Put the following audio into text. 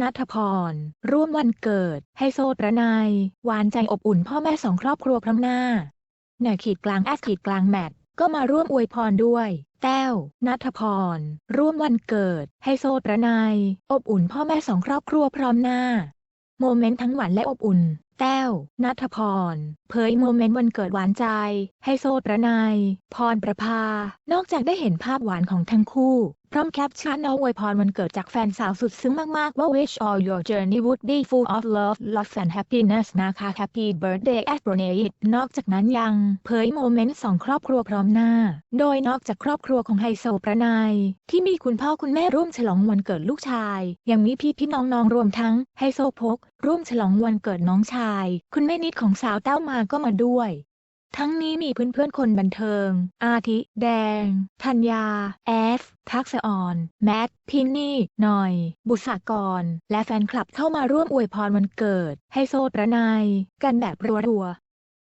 นัทพร ร่วมวันเกิด ให้โซตระนาย หวานใจอบอุ่นพ่อแม่สองครอบครัวพร้อมหน้าแหน่ขีดกลางแอสขีดกลางแมทก็มาร่วมอวยพรด้วย แต้ว นัทพร ร่วมวันเกิด ให้โซตระนาย อบอุ่นพ่อแม่สองครอบครัวพร้อมหน้า โมเมนต์ทั้งหวานและอบอุ่น แต้ว นัทพร เผยโมเมนต์วันเกิดหวานใจ ให้โซตระนาย พรประภา นอกจากได้เห็นภาพหวานของทั้งคู่ พร้อมแคปชั่นเอาอวยพรวันเกิดจากแฟนสาวสุดซึ้งมากๆ ว่า wish all your journey would be full of love love and happiness นะคะ happy birthday a s t r o n a t นอกจากนั้นยังเผยโมเมนต์สองครอบครัวพร้อมหน้า โดยนอกจากครอบครัวของไฮโซประนาย ที่มีคุณพ่อคุณแม่ร่วมฉลองวันเกิดลูกชาย ยังมีพี่พี่น้องน้องๆรวมทั้งไฮโซพก ร่วมฉลองวันเกิดน้องชาย คุณแม่นิดของสาวเต้ามาก็มาด้วย ทั้งนี้มีเพื่อนๆคนบันเทิง อาทิ แดง ธัญญา แอฟ ทักษะออน แมท พินนี่ หน่อย บุษกร และแฟนคลับเข้ามาร่วมอวยพรวันเกิด ให้โซตระนาย กันแบบรัวๆ